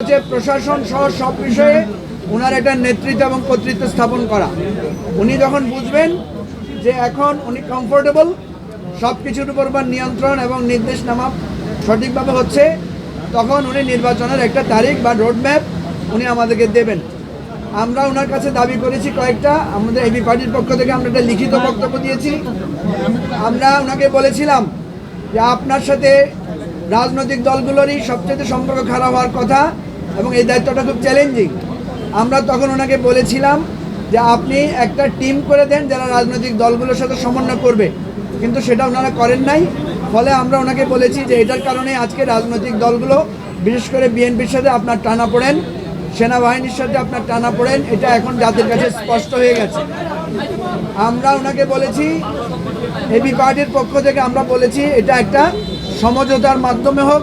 হচ্ছে প্রশাসন সহ সব বিষয়ে ওনার একটা নেতৃত্ব এবং কর্তৃত্ব স্থাপন করা। উনি যখন বুঝবেন যে এখন উনি কমফোর্টেবল সব কিছুর উপর বা নিয়ন্ত্রণ এবং নির্দেশনামা সঠিকভাবে হচ্ছে, তখন উনি নির্বাচনের একটা তারিখ বা রোডম্যাপ উনি আমাদেরকে দেবেন। আমরা ওনার কাছে দাবি করেছি কয়েকটা। আমাদের এবি পার্টির পক্ষ থেকে আমরা একটা লিখিত বক্তব্য দিয়েছি। আমরা ওনাকে বলেছিলাম যে আপনার সাথে রাজনৈতিক দলগুলোরই সবচেয়ে সম্পর্ক খারাপ হওয়ার কথা এবং এই দায়িত্বটা খুব চ্যালেঞ্জিং আমরা তখন ওনাকে বলেছিলাম যে আপনি একটা টিম করে দেন যারা রাজনৈতিক দলগুলোর সাথে সমন্বয় করবে। কিন্তু সেটা ওনারা করেন নাই। ফলে আমরা ওনাকে বলেছি যে এটার কারণে আজকে রাজনৈতিক দলগুলো, বিশেষ করে বিএনপির সাথে আপনার টানা পড়েন, সেনাবাহিনীর সাথে আপনার টানা পড়েন, এটা এখন জাতির কাছে স্পষ্ট হয়ে গেছে। আমরা ওনাকে বলেছি এবি পার্টির পক্ষ থেকে আমরা বলেছি, এটা একটা সমঝোতার মাধ্যমে হোক,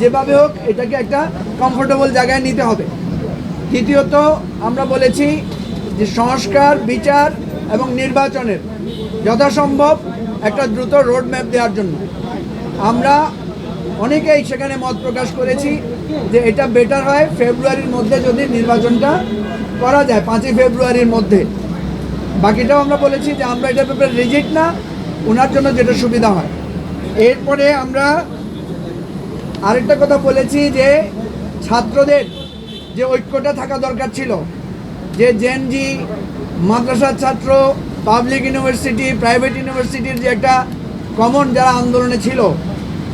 যেভাবে হোক, এটাকে একটা কমফোর্টেবল জায়গায় নিতে হবে। দ্বিতীয়ত, আমরা বলেছি যে সংস্কার, বিচার এবং নির্বাচনের যথাসম্ভব একটা দ্রুত রোড ম্যাপ দেওয়ার জন্য। আমরা অনেকেই সেখানে মত প্রকাশ করেছি যে এটা বেটার হয় ফেব্রুয়ারির মধ্যে যদি নির্বাচনটা করা যায়, পাঁচই ফেব্রুয়ারির মধ্যে। বাকিটাও আমরা বলেছি যে আমরা এটা ব্যাপারে রিজিট না, ওনার জন্য যেটা সুবিধা হয়। এরপরে আমরা আরেকটা কথা বলেছি যে ছাত্রদের যে ঐক্যটা থাকা দরকার ছিল, যে জেনজি মাদ্রাসার ছাত্র পাবলিক ইউনিভার্সিটি প্রাইভেট ইউনিভার্সিটির যে একটা কমন যারা আন্দোলনে ছিল,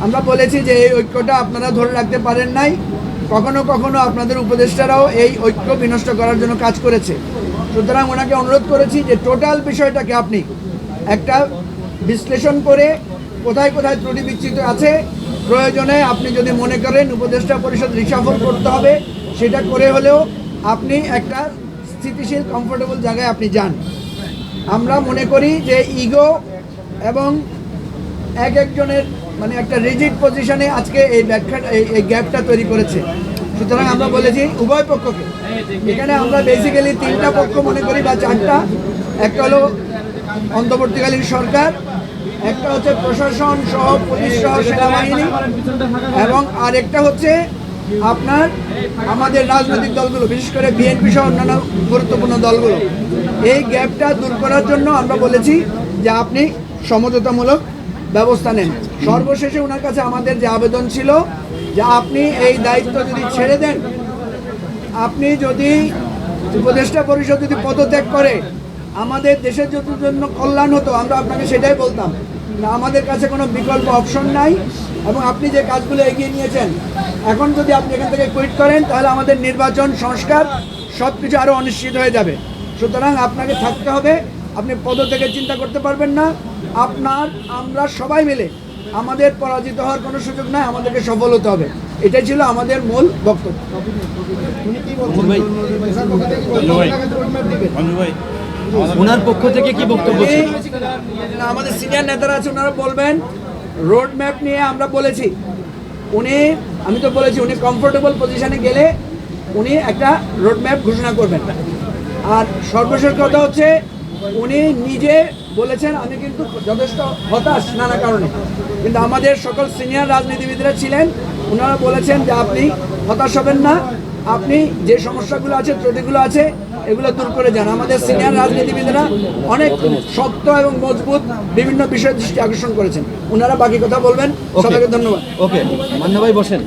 আমরা বলেছি যে এই ঐক্যটা আপনারা ধরে রাখতে পারেন নাই। কখনো কখনো আপনাদের উপদেষ্টারাও এই ঐক্য বিনষ্ট করার জন্য কাজ করেছে। সুতরাং ওনাকে অনুরোধ করেছি যে টোটাল বিষয়টাকে আপনি একটা বিশ্লেষণ করে কোথায় কোথায় ত্রুটি বিচ্ছিত আছে প্রয়োজনে আপনি যদি মনে করেন উপদেষ্টা পরিষদ রিসাফল করতে হবে, সেটা করে হলেও আপনি একটা স্থিতিশীল কমফোর্টেবল জায়গায় আপনি যান। আমরা মনে করি যে ইগো এবং এক একজনের মানে একটা রিজিড পজিশনে আজকে এই ব্যাখ্যা, এই- এই গ্যাপটা তৈরি করেছে। সুতরাং আমরা বলেছি উভয় পক্ষকে। এখানে আমরা বেসিক্যালি তিনটা পক্ষ মনে করি বা চারটা। একটা হলো অন্তর্বর্তীকালীন সরকার একটা হচ্ছে প্রশাসন সহ পুলিশ সহ সেনাবাহিনী, এবং আরেকটা হচ্ছে আপনার আমাদের রাজনৈতিক দলগুলো, বিশেষ করে বিএনপি সহ অন্যান্য গুরুত্বপূর্ণ দলগুলো। এই গ্যাপটা দূর করার জন্য আমরা বলেছি যে আপনি সমঝোতামূলক ব্যবস্থা নেন। সর্বশেষে ওনার কাছে আমাদের যে আবেদন ছিল যে আপনি এই দায়িত্ব যদি ছেড়ে দেন, আপনি যদি উপদেষ্টা পরিষদ যদি পদত্যাগ করে, আমাদের দেশের জন্য কল্যাণ হতো, আমরা আপনাকে সেটাই বলতাম। আমাদের কাছে কোনো বিকল্প অপশন নাই এবং আপনি যে কাজগুলো এগিয়ে নিয়েছেন এখন যদি আপনি এখান থেকে কুইট করেন তাহলে আমাদের নির্বাচন সংস্কার সব কিছু আরও অনিশ্চিত হয়ে যাবে। সুতরাং আপনাকে থাকতে হবে আপনি পদ থেকে চিন্তা করতে পারবেন না। আপনার আমরা সবাই মিলে আমাদের পরাজিত হওয়ার কোনো সুযোগ নাই আমাদেরকে সফল হতে হবে। এটাই ছিল আমাদের মূল বক্তব্য। ওনার পক্ষ থেকে কি বক্তব্য ছিল? আমাদের সিনিয়র নেতারা আছে ওনারা বলবেন রোড ম্যাপ নিয়ে আমরা বলেছি। উনি আমি তো বলেছি উনি কমফোর্টেবল পজিশনে গেলে উনি একটা রোড ম্যাপ ঘোষণা করবেন। আর সর্বশেষ কথা হচ্ছে উনি নিজে বলেছেন আমি কিন্তু যথেষ্ট হতাশ নানা কারণে। কিন্তু আমাদের সকল সিনিয়র রাজনীতিবিদরা ছিলেন ওনারা বলেছেন যে আপনি হতাশ হবেন না আপনি যে সমস্যাগুলো আছে ত্রুটিগুলো আছে এগুলো দূর করে যান। আমাদের সিনিয়র রাজনীতিবিদরা অনেক শক্ত এবং মজবুত বিভিন্ন বিষয়ে দৃষ্টি আকর্ষণ করেছেন। ওনারা বাকি কথা বলবেন। সবাইকে ধন্যবাদ। ওকে মান্না ভাই বসেন।